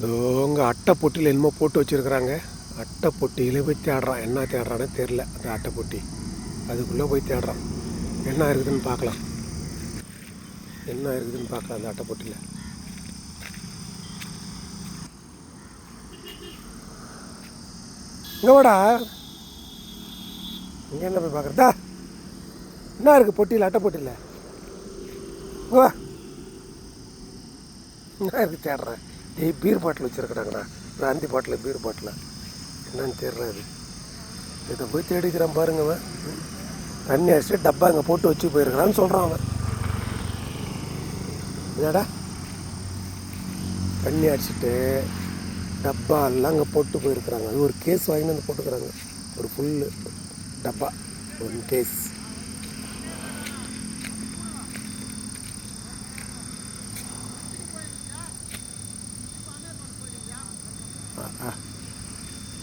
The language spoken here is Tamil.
இவங்க அட்டை பொட்டியில் என்னமோ போட்டு வச்சுருக்குறாங்க. அட்டை பொட்டியில் போய் தேடுறான். என்ன தேடுறான்னு தெரில அந்த அட்டை பொட்டி. அதுக்குள்ளே போய் தேடுறான். என்ன இருக்குதுன்னு பார்க்கலாம். என்ன இருக்குதுன்னு பார்க்கலாம் அந்த அட்டை பொட்டியில். இங்கே வாடா. இங்கே என்ன போய் பார்க்குறதா? என்ன இருக்குது பொட்டியில் அட்டை பொட்டியில்? வா. என்ன இருக்குது தேடுறேன் ஏய் பீர் பாட்டில் வச்சுருக்குறாங்கடா. பிராந்தி பாட்டில் பீர் பாட்டில் என்னன்னு தெரியல அது. இதை போய் தேடிக்கிறான் பாருங்க அவன். தண்ணி அடிச்சுட்டு டப்பா இங்கே போட்டு வச்சு போயிருக்கிறான்னு சொல்கிறான் அவன். என்னடா தண்ணி அடிச்சுட்டு டப்பா எல்லாம் அங்கே போட்டு போயிருக்கிறாங்க. அது ஒரு கேஸ் வாங்கிட்டு வந்து போட்டுக்கிறாங்க. ஒரு ஃபுல்லு டப்பா. One case 啊